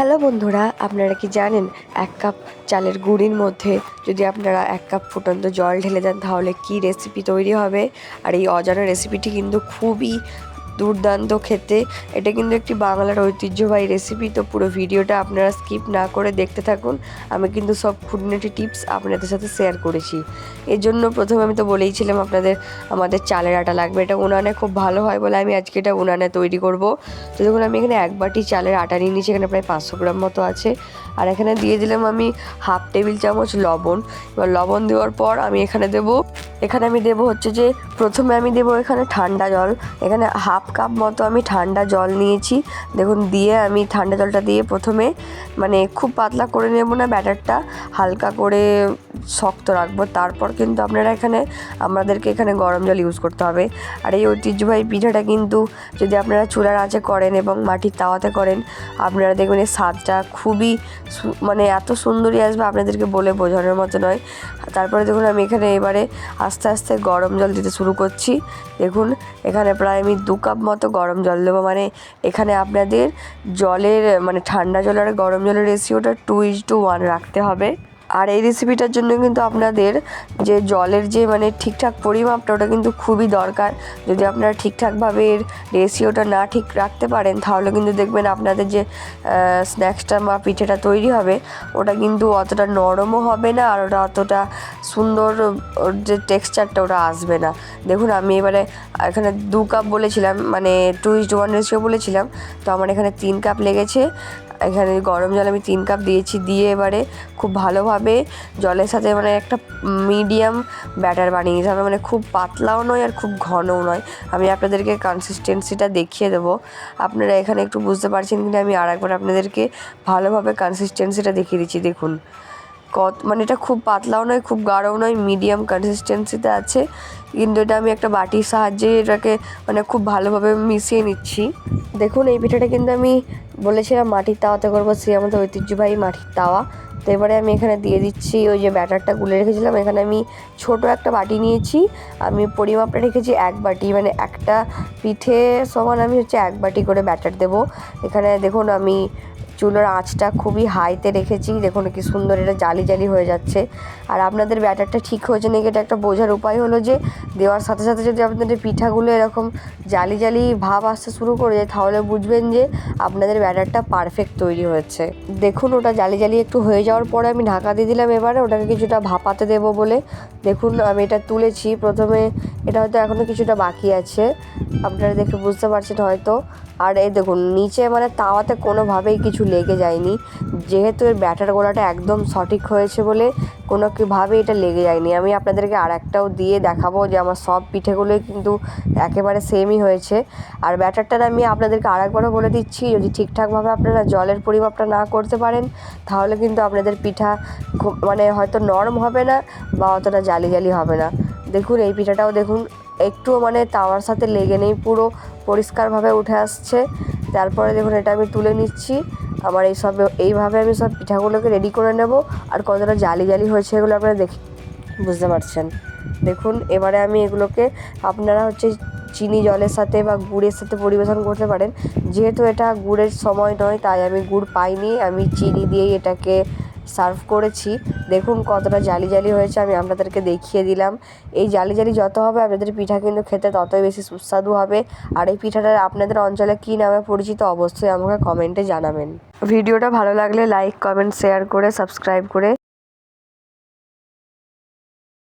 Hello বন্ধুরা, আপনারা কি জানেন এক কাপ চালের গুঁড়ির মধ্যে যদি আপনারা এক কাপ ফুটন্ত জল ঢেলে দেন তাহলে কি রেসিপি তৈরি হবে? আর এই অজানা রেসিপিটি কিন্তু খুবই দুর্দান্ত খেতে। এটা কিন্তু একটি বাংলার ঐতিহ্যবাহী রেসিপি তো পুরো ভিডিওটা আপনারা স্কিপ না করে দেখতে থাকুন। আমি কিন্তু সব খুঁটিনাটি টিপস আপনাদের সাথে শেয়ার করেছি। এর জন্য প্রথমে আমি তো বলেইছিলাম আপনাদের, আমাদের চালের আটা লাগবে। এটা উনানে খুব ভালো হয় বলে আমি আজকে এটা উনানে তৈরি করব। তো দেখুন, আমি এখানে এক বাটি চালের আটা নিয়ে নিয়েছি, এখানে প্রায় পাঁচশো গ্রাম মতো আছে। আর এখানে দিয়ে দিলাম আমি হাফ টেবিল চামচ লবণ। এবার লবণ দেওয়ার পর আমি এখানে দেব, এখানে আমি দেব হচ্ছে যে, প্রথমে আমি দেব এখানে ঠান্ডা জল। এখানে হাফ কাপ মতো আমি ঠান্ডা জল নিয়েছি। দেখুন, দিয়ে আমি ঠান্ডা জলটা দিয়ে প্রথমে মানে খুব পাতলা করে নেব না ব্যাটারটা, হালকা করে শক্ত রাখব। তারপর কিন্তু আপনারা এখানে আমাদেরকে এখানে গরম জল ইউজ করতে হবে। আর এই ঐতিহ্যবাহী পিঠাটা কিন্তু যদি আপনারা চুলার আঁচে করেন এবং মাটির তাওয়াতে করেন, আপনারা দেখবেন এই স্বাদটা খুবই মানে এত সুন্দরই আসবে আপনাদেরকে বলে বোঝানোর মতো নয়। তারপরে দেখুন, আমি এখানে এবারে আস্তে আস্তে গরম জল দিতে শুরু করছি। দেখুন, এখানে প্রায় আমি দু কাপ মতো গরম জল দেবো। মানে এখানে আপনাদের জলের মানে ঠান্ডা জল আর গরম জলের রেশিওটা টু ইজ টু ওয়ান রাখতে হবে। আর এই রেসিপিটার জন্য কিন্তু আপনাদের যে জলের যে মানে ঠিকঠাক পরিমাপটা, ওটা কিন্তু খুবই দরকার। যদি আপনারা ঠিকঠাকভাবে এর রেশিওটা না ঠিক রাখতে পারেন, তাহলে কিন্তু দেখবেন আপনাদের যে স্ন্যাক্সটা বা পিঠেটা তৈরি হবে, ওটা কিন্তু অতটা নরমও হবে না, আর ওটা অতটা সুন্দর যে টেক্সচারটা ওটা আসবে না। দেখুন, আমি এবারে এখানে দু কাপ বলেছিলাম মানে টু ইস্ট ওয়ান রেশিও বলেছিলাম, তো আমার এখানে তিন কাপ লেগেছে। এখানে গরম জল আমি তিন কাপ দিয়েছি, দিয়ে এবারে খুব ভালোভাবে জলের সাথে মানে একটা মিডিয়াম ব্যাটার বানিয়ে নিতে হবে মানে খুব পাতলাও নয় আর খুব ঘনও নয়। আমি আপনাদেরকে কনসিস্টেন্সিটা দেখিয়ে দেবো। আপনারা এখানে একটু বুঝতে পারছেন কিনা, আমি আর একবার আপনাদেরকে ভালোভাবে কনসিস্টেন্সিটা দেখিয়ে দিচ্ছি। দেখুন। কত মানে এটা খুব পাতলাও নয়, খুব গাঢ়ও নয় মিডিয়াম কনসিস্টেন্সিতে আছে। কিন্তু এটা আমি একটা বাটির সাহায্যে এটাকে মানে খুব ভালোভাবে মিশিয়ে নিচ্ছি। দেখুন, এই পিঠাটা কিন্তু আমি বলেছিলাম মাটির তাওয়াতে করব, সে আমাদের ঐতিহ্যবাহী মাটির তাওয়া। তো এবারে আমি এখানে দিয়ে দিচ্ছি ওই যে ব্যাটারটা গুলে রেখেছিলাম, এখানে আমি ছোট একটা বাটি নিয়েছি। আমি পরিমাপটা রেখেছি এক বাটি মানে একটা পিঠে সমান আমি হচ্ছে এক বাটি করে ব্যাটার দেবো। এখানে দেখুন, আমি চুলোর আঁচটা খুবই হাইতে রেখেছি। দেখুন কি সুন্দর এটা জালি জালি হয়ে যাচ্ছে। আর আপনাদের ব্যাটারটা ঠিক হয়েছে নাকি এটা একটা বোঝার উপায় হলো যে, দেওয়ার সাথে সাথে যদি আপনাদের পিঠাগুলো এরকম জালি জালি ভাব আসতে শুরু করে যায় তাহলে বুঝবেন যে আপনাদের ব্যাটারটা পারফেক্ট তৈরি হয়েছে। দেখুন ওটা জালি জালি একটু হয়ে যাওয়ার পরে আমি ঢাকা দিয়ে দিলাম এবারে, ওটাকে কিছুটা ভাপাতে দেবো বলে। দেখুন, আমি এটা তুলেছি। প্রথমে এটা হয়তো এখনও কিছুটা বাকি আছে। আপনারা দেখে বুঝতে পারছেন হয়তো। আর এই দেখুন, নিচে মানে তাওয়াতে কোনোভাবেই কিছু লেগে যায়নি। যেহেতু এর ব্যাটার গোলাটা একদম সঠিক হয়েছে বলে কোনো কীভাবে এটা লেগে যায়নি। আমি আপনাদেরকে আর একটাও দিয়ে দেখাবো যে আমার সব পিঠেগুলোই কিন্তু একেবারে সেমই হয়েছে। আর ব্যাটারটা আমি আপনাদেরকে আর একবারও বলে দিচ্ছি, যদি ঠিকঠাকভাবে আপনারা জলের পরিমাপটা না করতে পারেন, তাহলে কিন্তু আপনাদের পিঠা মানে হয়তো নরম হবে না বা অতটা জালি জালি হবে না। দেখুন, এই পিঠাটাও দেখুন একটুও মানে তাওয়ার সাথে লেগে নেই, পুরো পরিষ্কারভাবে উঠে আসছে। তারপরে দেখুন, এটা আমি তুলে নিচ্ছি। আমার এই সব, এইভাবে আমি সব পিঠাগুলোকে রেডি করে নেব। আর কতটা জালি জালি হয়েছে এগুলো আপনারা দেখে বুঝতে পারছেন। দেখুন, এবারে আমি এগুলোকে আপনারা হচ্ছে চিনি জলের সাথে বা গুড়ের সাথে পরিবেশন করতে পারেন। যেহেতু এটা গুড়ের সময় নয়, তাই আমি গুড় পাইনি। আমি চিনি দিয়েই এটাকে সার্ভ করেছি। দেখুন কতটা জালি জালি হয়েছে, আমি আপনাদেরকে দেখিয়ে দিলাম। এই জালি জালি যত হবে, আপনাদের পিঠা কিন্তু খেতে ততই বেশি সুস্বাদু হবে। আর এই পিঠাটা আপনাদের অঞ্চলে কী নামে পরিচিত, অবশ্যই আমাকে কমেন্টে জানাবেন। ভিডিওটা ভালো লাগলে লাইক, কমেন্ট, শেয়ার করে, সাবস্ক্রাইব করে